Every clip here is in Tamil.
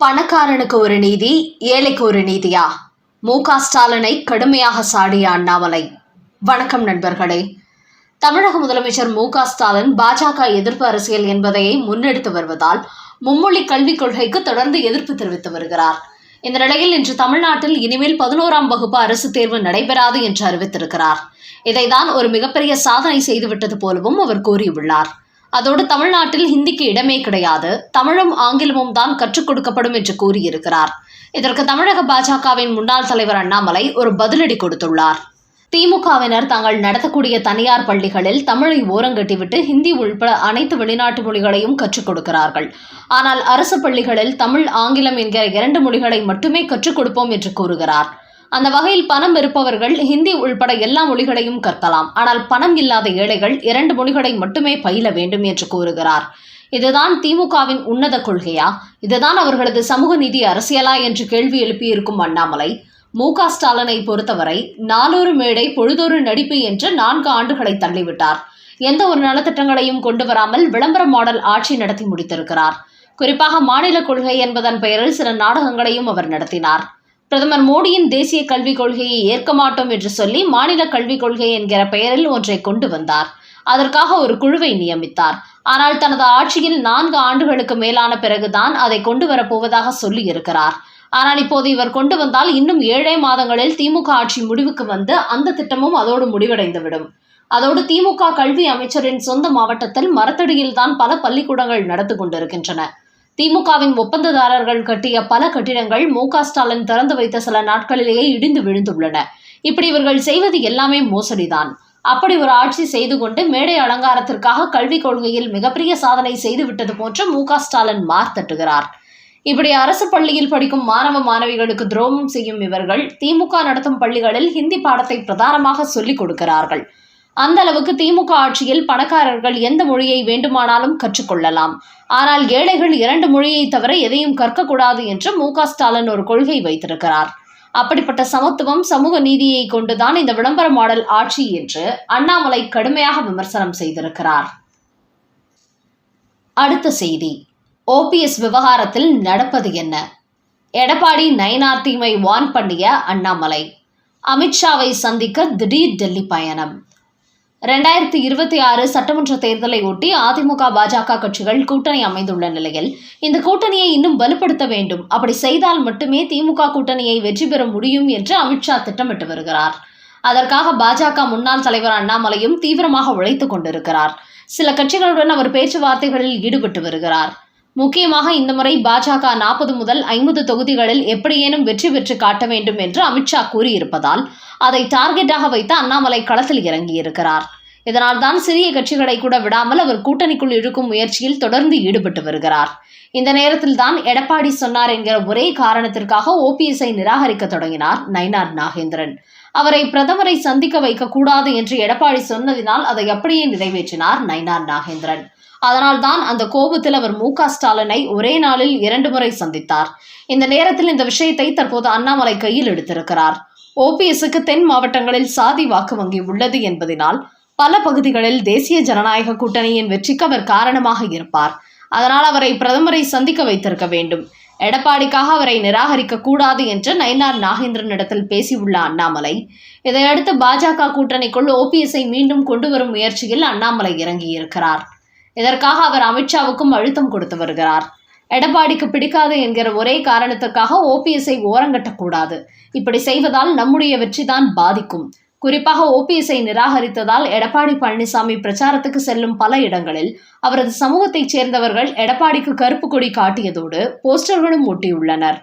பணக்காரனுக்கு ஒரு நீதி ஏழைக்கு ஒரு நீதியா? மு க ஸ்டாலினை கடுமையாக சாடிய அண்ணாமலை. வணக்கம் நண்பர்களே. தமிழக முதலமைச்சர் மு க ஸ்டாலின் பாஜக எதிர்ப்பு அரசியல் என்பதையே முன்னெடுத்து வருவதால் மும்மொழி கல்விக் கொள்கைக்கு தொடர்ந்து எதிர்ப்பு தெரிவித்து வருகிறார். இந்த நிலையில் இன்று தமிழ்நாட்டில் இனிமேல் பதினோராம் வகுப்பு அரசு தேர்வு நடைபெறாது என்று அறிவித்திருக்கிறார். இதைதான் ஒரு மிகப்பெரிய சாதனை செய்துவிட்டது போலவும் அவர் கூறியுள்ளார். அதோடு தமிழ்நாட்டில் ஹிந்திக்கு இடமே கிடையாது. தமிழும் ஆங்கிலமும் தான் கற்றுக் கொடுக்கப்படும் என்று கூறியிருக்கிறார். இதற்கு தமிழக பாஜகவின் முன்னாள் தலைவர் அண்ணாமலை ஒரு பதிலடி கொடுத்துள்ளார். திமுகவினர் தாங்கள் நடத்தக்கூடிய தனியார் பள்ளிகளில் தமிழை ஓரங்கட்டிவிட்டு ஹிந்தி உள்பட அனைத்து வெளிநாட்டு மொழிகளையும் கற்றுக் கொடுக்கிறார்கள். ஆனால் அரசு பள்ளிகளில் தமிழ் ஆங்கிலம் என்கிற இரண்டு மொழிகளை மட்டுமே கற்றுக் கொடுப்போம் என்று கூறுகிறார். அந்த வகையில் பணம் இருப்பவர்கள் ஹிந்தி உள்பட எல்லா மொழிகளையும் கற்கலாம். ஆனால் பணம் இல்லாத ஏழைகள் இரண்டு மொழிகளை மட்டுமே பயில வேண்டும் என்று கூறுகிறார். இதுதான் திமுகவின் உன்னத கொள்கையா? இதுதான் அவர்களது சமூக நீதி அரசியலா என்று கேள்வி எழுப்பியிருக்கும் அண்ணாமலை. மு. க. ஸ்டாலினை பொறுத்தவரை நாளொரு மேடை பொழுதொரு நடிப்பு என்று நான்கு ஆண்டுகளை தள்ளிவிட்டார். எந்த ஒரு நலத்திட்டங்களையும் கொண்டு வராமல் விளம்பர மாடல் ஆட்சி நடத்தி முடித்திருக்கிறார். குறிப்பாக மாநில கொள்கை என்பதன் பெயரில் சில நாடகங்களையும் அவர் நடத்தினார். பிரதமர் மோடியின் தேசிய கல்விக் கொள்கையை ஏற்க மாட்டோம் என்று சொல்லி மாநில கல்விக் கொள்கை என்கிற பெயரில் ஒன்றை கொண்டு வந்தார். அதற்காக ஒரு குழுவை நியமித்தார். ஆனால் தனது ஆட்சியில் நான்கு ஆண்டுகளுக்கு மேலான பிறகுதான் அதை கொண்டு வரப்போவதாக சொல்லி இருக்கிறார். ஆனால் இப்போது இவர் கொண்டு வந்தால் இன்னும் ஏழே மாதங்களில் திமுக ஆட்சி முடிவுக்கு வந்து அந்த திட்டமும் அதோடு முடிவடைந்துவிடும். அதோடு திமுக கல்வி அமைச்சரின் சொந்த மாவட்டத்தில் மரத்தடியில் தான் பல பள்ளிக்கூடங்கள் நடந்து கொண்டிருக்கின்றன. திமுகவின் ஒப்பந்ததாரர்கள் கட்டிய பல கட்டிடங்கள் மு ஸ்டாலின் திறந்து வைத்த சில நாட்களிலேயே இடிந்து விழுந்துள்ளன. இப்படி இவர்கள் செய்வது எல்லாமே மோசடிதான். அப்படி ஒரு ஆட்சி செய்து கொண்டு மேடை அலங்காரத்திற்காக கல்விக் கொள்கையில் மிகப்பெரிய சாதனை செய்துவிட்டது போன்று மு ஸ்டாலின் மார்த்தட்டுகிறார் இப்படி அரசு பள்ளியில் படிக்கும் மாணவ மாணவிகளுக்கு துரோகம் செய்யும் இவர்கள் திமுக நடத்தும் பள்ளிகளில் ஹிந்தி பாடத்தை பிரதானமாக சொல்லிக் கொடுக்கிறார்கள். அந்த அளவுக்கு திமுக ஆட்சியில் பணக்காரர்கள் எந்த மொழியை வேண்டுமானாலும் கற்றுக்கொள்ளலாம். ஆனால் ஏழைகள் இரண்டு மொழியை தவிர எதையும் கற்கக்கூடாது என்று மு ஸ்டாலின் ஒரு கொள்கை வைத்திருக்கிறார். அப்படிப்பட்ட சமத்துவம் சமூக நீதியை கொண்டுதான் இந்த விளம்பர மாடல் ஆட்சி என்று அண்ணாமலை கடுமையாக விமர்சனம் செய்திருக்கிறார். அடுத்த செய்தி. ஓபிஎஸ் விவகாரத்தில் நடப்பது என்ன? எடப்பாடி நயனார் தீமை வான் பண்ணிய அண்ணாமலை அமித்ஷாவை சந்திக்க திடீர் டெல்லி பயணம். ரெண்டாயிரத்தி இருபத்தி ஆறு சட்டமன்ற தேர்தலை ஒட்டி அதிமுக பாஜக கட்சிகள் கூட்டணி அமைந்துள்ள நிலையில் இந்த கூட்டணியை இன்னும் வலுப்படுத்த வேண்டும். அப்படி செய்தால் மட்டுமே திமுக கூட்டணியை வெற்றி பெற முடியும் என்று அமித்ஷா திட்டமிட்டு வருகிறார். அதற்காக பாஜக முன்னாள் தலைவர் அண்ணாமலையும் தீவிரமாக உழைத்துக் கொண்டிருக்கிறார். சில கட்சிகளுடன் அவர் பேச்சுவார்த்தைகளில் ஈடுபட்டு வருகிறார். முக்கியமாக இந்த முறை பாஜக நாற்பது முதல் ஐம்பது தொகுதிகளில் எப்படியேனும் வெற்றி பெற்று காட்ட வேண்டும் என்று அமித்ஷா கூறியிருப்பதால் அதை டார்கெட்டாக வைத்து அண்ணாமலை களத்தில் இறங்கியிருக்கிறார். இதனால் தான் சிறிய கட்சிகளை கூட விடாமல் அவர் கூட்டணிக்குள் இழுக்கும் முயற்சியில் தொடர்ந்து ஈடுபட்டு வருகிறார். இந்த நேரத்தில் தான் எடப்பாடி சொன்னார் என்கிற ஒரே காரணத்திற்காக ஓபிஎஸ்ஐ நிராகரிக்க தொடங்கினார் நயினார் நாகேந்திரன். அவரை பிரதமரை சந்திக்க வைக்கக்கூடாது என்று எடப்பாடி சொன்னதினால் அதை அப்படியே நிறைவேற்றினார் நயினார் நாகேந்திரன். அதனால் தான் அந்த கோபத்தில் அவர் மு ஸ்டாலினை ஒரே நாளில் இரண்டு முறை சந்தித்தார். இந்த நேரத்தில் இந்த விஷயத்தை தற்போது அண்ணாமலை கையில் எடுத்திருக்கிறார். ஓபிஎஸ்க்கு தென் மாவட்டங்களில் சாதி வாக்கு வங்கி உள்ளது என்பதனால் பல பகுதிகளில் தேசிய ஜனநாயக கூட்டணியின் வெற்றிக்கு அவர் காரணமாக இருப்பார். அதனால் அவரை பிரதமரை சந்திக்க வைத்திருக்க வேண்டும். எடப்பாடிக்காக அவரை நிராகரிக்க கூடாது என்று நயினார் நாகேந்திரனிடத்தில் பேசியுள்ள அண்ணாமலை இதையடுத்து பாஜக கூட்டணிக்குள் ஓபிஎஸ்ஐ மீண்டும் கொண்டு வரும் முயற்சியில் அண்ணாமலை இறங்கியிருக்கிறார். இதற்காக அவர் அமித்ஷாவுக்கும் அழுத்தம் கொடுத்து வருகிறார். எடப்பாடிக்கு பிடிக்காது என்கிற ஒரே காரணத்துக்காக ஓபிஎஸ்ஐ ஓரங்கட்டக்கூடாது. இப்படி செய்வதால் நம்முடைய வெற்றிதான் பாதிக்கும். குறிப்பாக ஓபிஎஸ்ஐ நிராகரித்ததால் எடப்பாடி பழனிசாமி பிரச்சாரத்துக்கு செல்லும் பல இடங்களில் அவரது சமூகத்தைச் சேர்ந்தவர்கள் எடப்பாடிக்கு கருப்பு கொடி காட்டியதோடு போஸ்டர்களும் ஒட்டியுள்ளனர்.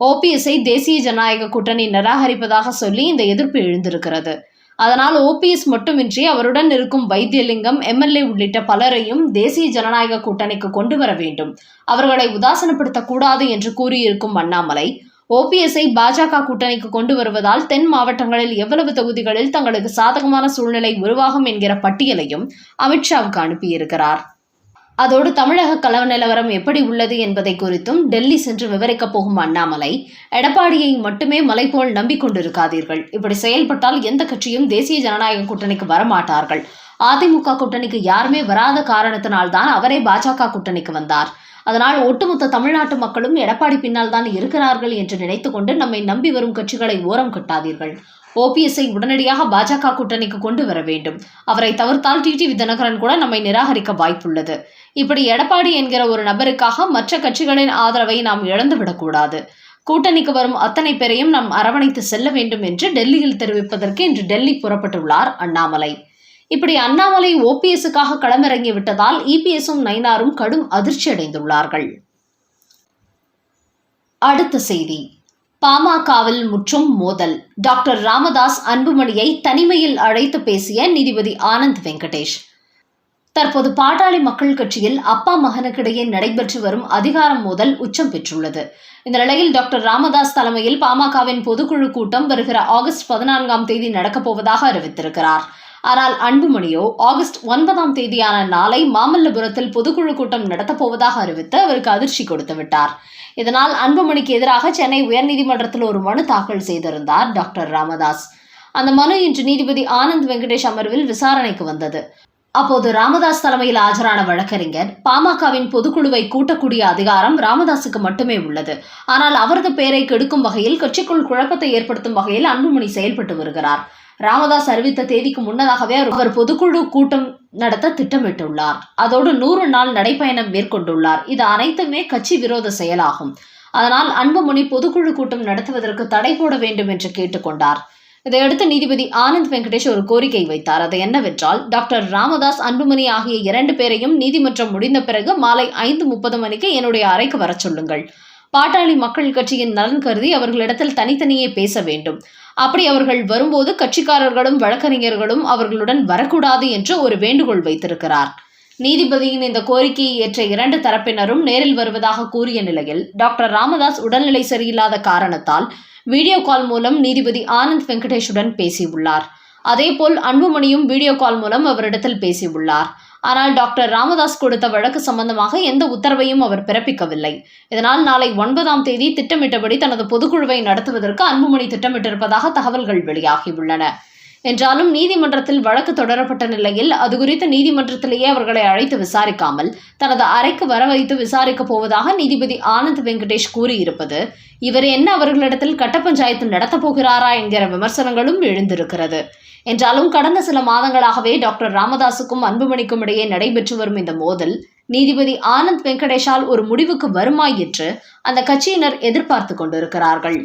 ஓபிஎஸ்ஐ தேசிய ஜனநாயக கூட்டணி நிராகரிப்பதாக சொல்லி இந்த எதிர்ப்பு எழுந்திருக்கிறது. அதனால் ஓபிஎஸ் மட்டுமின்றி அவருடன் இருக்கும் வைத்தியலிங்கம் எம்எல்ஏ உள்ளிட்ட பலரையும் தேசிய ஜனநாயக கூட்டணிக்கு கொண்டு வர வேண்டும். அவர்களை உதாசனப்படுத்தக்கூடாது என்று கூறியிருக்கும் அண்ணாமலை ஓபிஎஸ்ஐ பாஜக கூட்டணிக்கு கொண்டு வருவதால் தென் மாவட்டங்களில் எவ்வளவு தொகுதிகளில் தங்களுக்கு சாதகமான சூழ்நிலை உருவாகும் என்கிற பட்டியலையும் அமித்ஷாவுக்கு அனுப்பியிருக்கிறார். அதோடு தமிழக கலவ நிலவரம் எப்படி உள்ளது என்பதை குறித்தும் டெல்லி சென்று விவரிக்கப் போகும் அண்ணாமலை எடப்பாடியை மட்டுமே மலை போல் நம்பிக்கொண்டிருக்காதீர்கள் இப்படி செயல்பட்டால் எந்த கட்சியும் தேசிய ஜனநாயக கூட்டணிக்கு வரமாட்டார்கள். அதிமுக கூட்டணிக்கு யாருமே வராத காரணத்தினால்தான் அவரே பாஜக கூட்டணிக்கு வந்தார். அதனால் ஒட்டுமொத்த தமிழ்நாட்டு மக்களும் எடப்பாடி பின்னால் தான் இருக்கிறார்கள் என்று நினைத்துக்கொண்டு நம்மை நம்பி வரும் கட்சிகளை ஓரம் கட்டாதீர்கள். ஓபிஎஸ்ஐ உடனடியாக பாஜக கூட்டணிக்கு கொண்டு வர வேண்டும். அவரை தவிர்த்தால் டிடிவி தினகரன் கூட நம்மை நிராகரிக்க வாய்ப்புள்ளது. இப்படி எடப்பாடி என்கிற ஒரு நபருக்காக மற்ற கட்சிகளின் ஆதரவை நாம் இழந்துவிடக்கூடாது. கூட்டணிக்கு வரும் அத்தனை பேரையும் நாம் அரவணைத்து செல்ல வேண்டும் என்று டெல்லியில் தெரிவிப்பதற்கு இன்று டெல்லி புறப்பட்டுள்ளார் அண்ணாமலை. இப்படி அண்ணாமலை ஓபிஎஸ்ஸுக்காக களமிறங்கி விட்டதால் இபிஎஸும் நைனாரும் கடும் அதிர்ச்சி அடைந்துள்ளார்கள் அடுத்த செய்தி. பாமகவில் முற்றும் மோதல். டாக்டர் ராமதாஸ் அன்புமணியை தனிமையில் அழைத்து பேசிய நீதிபதி ஆனந்த் வெங்கடேஷ். தற்போது பாட்டாளி மக்கள் கட்சியில் அப்பா மகனுக்கிடையே நடைபெற்று வரும் அதிகாரம் மோதல் உச்சம் பெற்றுள்ளது. இந்த நிலையில் டாக்டர் ராமதாஸ் தலைமையில் பாமகவின் பொதுக்குழு கூட்டம் வருகிற ஆகஸ்ட் பதினான்காம் தேதி நடக்கப்போவதாக அறிவித்திருக்கிறார். ஆனால் அன்புமணியோ ஆகஸ்ட் ஒன்பதாம் தேதியான நாளை மாமல்லபுரத்தில் பொதுக்குழு கூட்டம் நடத்தப் போவதாக அறிவித்து அவருக்கு அதிர்ச்சி கொடுத்து விட்டார். இதனால் அன்புமணிக்கு எதிராக சென்னை உயர்நீதிமன்றத்தில் ஒரு மனு தாக்கல் செய்திருந்தார் டாக்டர் ராமதாஸ். அந்த மனு இன்று நீதிபதி ஆனந்த் வெங்கடேஷ் அமர்வில் விசாரணைக்கு வந்தது. அப்போது ராமதாஸ் தலைமையில் ஆஜரான வழக்கறிஞர் பாமகவின் பொதுக்குழுவை கூட்டக்கூடிய அதிகாரம் ராமதாஸுக்கு மட்டுமே உள்ளது. ஆனால் அவரது பெயரை கெடுக்கும் வகையில் கட்சிக்குள் குழப்பத்தை ஏற்படுத்தும் வகையில் அன்புமணி செயல்பட்டு வருகிறார். ராமதாஸ் அறிவித்த தேதிக்கு முன்னதாகவே அவர் பொதுக்குழு கூட்டம் நடத்த திட்டமிட்டுள்ளார். அதோடு நூறு நாள் நடைப்பயணம் மேற்கொண்டுள்ளார். இது அனைத்துமே கட்சி விரோத செயலாகும். அதனால் அன்புமணி பொதுக்குழு கூட்டம் நடத்துவதற்கு தடை போட வேண்டும் என்று கேட்டுக்கொண்டார். இதையடுத்து நீதிபதி ஆனந்த் வெங்கடேஷ் ஒரு கோரிக்கை வைத்தார். அது என்னவென்றால் டாக்டர் ராமதாஸ் அன்புமணி ஆகிய இரண்டு பேரையும் நீதிமன்றம் முடிந்த பிறகு மாலை ஐந்து முப்பது மணிக்கு என்னுடைய அறைக்கு வரச் சொல்லுங்கள். பாட்டாளி மக்கள் கட்சியின் நலன் கருதி அவர்களிடத்தில் தனித்தனியே பேச வேண்டும். அப்படி அவர்கள் வரும்போது கட்சிக்காரர்களும் வழக்கறிஞர்களும் அவர்களுடன் வரக்கூடாது என்று ஒரு வேண்டுகோள் வைத்திருக்கிறார். நீதிபதியின் இந்த கோரிக்கையை ஏற்ற இரண்டு தரப்பினரும் நேரில் வருவதாக கூறிய நிலையில் டாக்டர் ராமதாஸ் உடல்நிலை சரியில்லாத காரணத்தால் வீடியோ கால் மூலம் நீதிபதி ஆனந்த் வெங்கடேஷுடன் பேசியுள்ளார். அதேபோல் அன்புமணியும் வீடியோ கால் மூலம் அவரிடத்தில் பேசியுள்ளார். ஆனால் டாக்டர் ராமதாஸ் கொடுத்த வழக்கு சம்பந்தமாக எந்த உத்தரவையும் அவர் பிறப்பிக்கவில்லை. இதனால் நாளை ஒன்பதாம் தேதி திட்டமிட்டபடி தனது பொதுக்குழுவை நடத்துவதற்கு அன்புமணி திட்டமிட்டிருப்பதாக தகவல்கள் வெளியாகியுள்ளன. என்றாலும் நீதிமன்றத்தில் வழக்கு தொடரப்பட்ட நிலையில் அது குறித்து நீதிமன்றத்திலேயே அவர்களை அழைத்து விசாரிக்காமல் தனது அறைக்கு வர வைத்து விசாரிக்கப் போவதாக நீதிபதி ஆனந்த் வெங்கடேஷ் கூறியிருப்பது. இவர் என்ன அவர்களிடத்தில் கட்ட பஞ்சாயத்து நடத்தப் போகிறாரா என்கிற விமர்சனங்களும் எழுந்திருக்கிறது. என்றாலும் கடந்த சில மாதங்களாகவே டாக்டர் ராமதாசுக்கும் அன்புமணிக்கும் இடையே நடைபெற்று வரும் இந்த மோதல் நீதிபதி ஆனந்த் வெங்கடேஷால் ஒரு முடிவுக்கு வருமா என்று அந்த கட்சியினர் எதிர்பார்த்து கொண்டிருக்கிறார்கள்.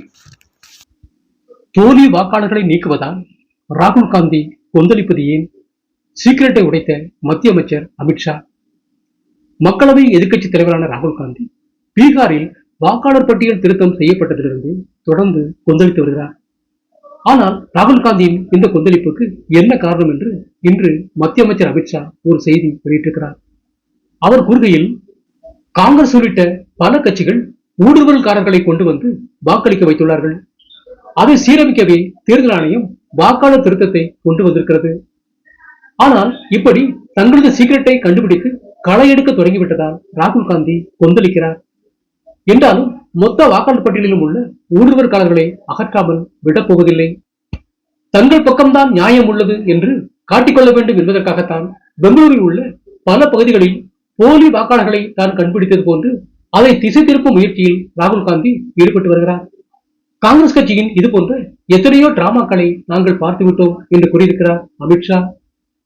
போலி வாக்காளர்களை நீக்குவதால் ராகுல் காந்தி கொந்தளிப்பது ஏன்? சீக்கிரட்டை உடைத்த மத்திய அமைச்சர் அமித்ஷா மக்களவை எதிர்க்கட்சி தலைவரான ராகுல் காந்தி பீகாரில் வாக்காளர் பட்டியல் திருத்தம் செய்யப்பட்டதிலிருந்து தொடர்ந்து கொந்தளித்து வருகிறார். ஆனால் ராகுல் காந்தியின் இந்த கொந்தளிப்புக்கு என்ன காரணம் என்று இன்று மத்திய அமைச்சர் அமித்ஷா ஒரு செய்தி வெளியிட்டிருக்கிறார். அவர் கூறுகையில் காங்கிரஸ் உள்ளிட்ட பல கட்சிகள் ஊடுருவல்காரர்களை கொண்டு வந்து வாக்களிக்க வைத்துள்ளார்கள். அதை சீரமைக்கவே தேர்தல் ஆணையம் வாக்காளர் திருத்தத்தை கொண்டு வந்திருக்கிறது. ஆனால் இப்படி தங்களது சீக்கிரட்டை கண்டுபிடித்து களை எடுக்க தொடங்கிவிட்டதால் ராகுல் காந்தி கொந்தளிக்கிறார். என்றாலும் மொத்த வாக்காளர் பட்டியலிலும் உள்ள ஊடுருவற்காரர்களை அகற்றாமல் விடப்போவதில்லை தங்கள் பக்கம்தான் நியாயம் உள்ளது என்று காட்டிக்கொள்ள வேண்டும் என்பதற்காகத்தான் பெங்களூரில் உள்ள பல பகுதிகளில் போலி வாக்காளர்களை தான் கண்டுபிடித்தது போன்று அதை திசை திருப்பும் முயற்சியில் ராகுல் காந்தி ஈடுபட்டு வருகிறார். காங்கிரஸ் கட்சியின் இது போன்ற எத்தனையோ டிராமாக்களை நாங்கள் பார்த்துவிட்டோம் என்று கூறியிருக்கிறார் அமித்ஷா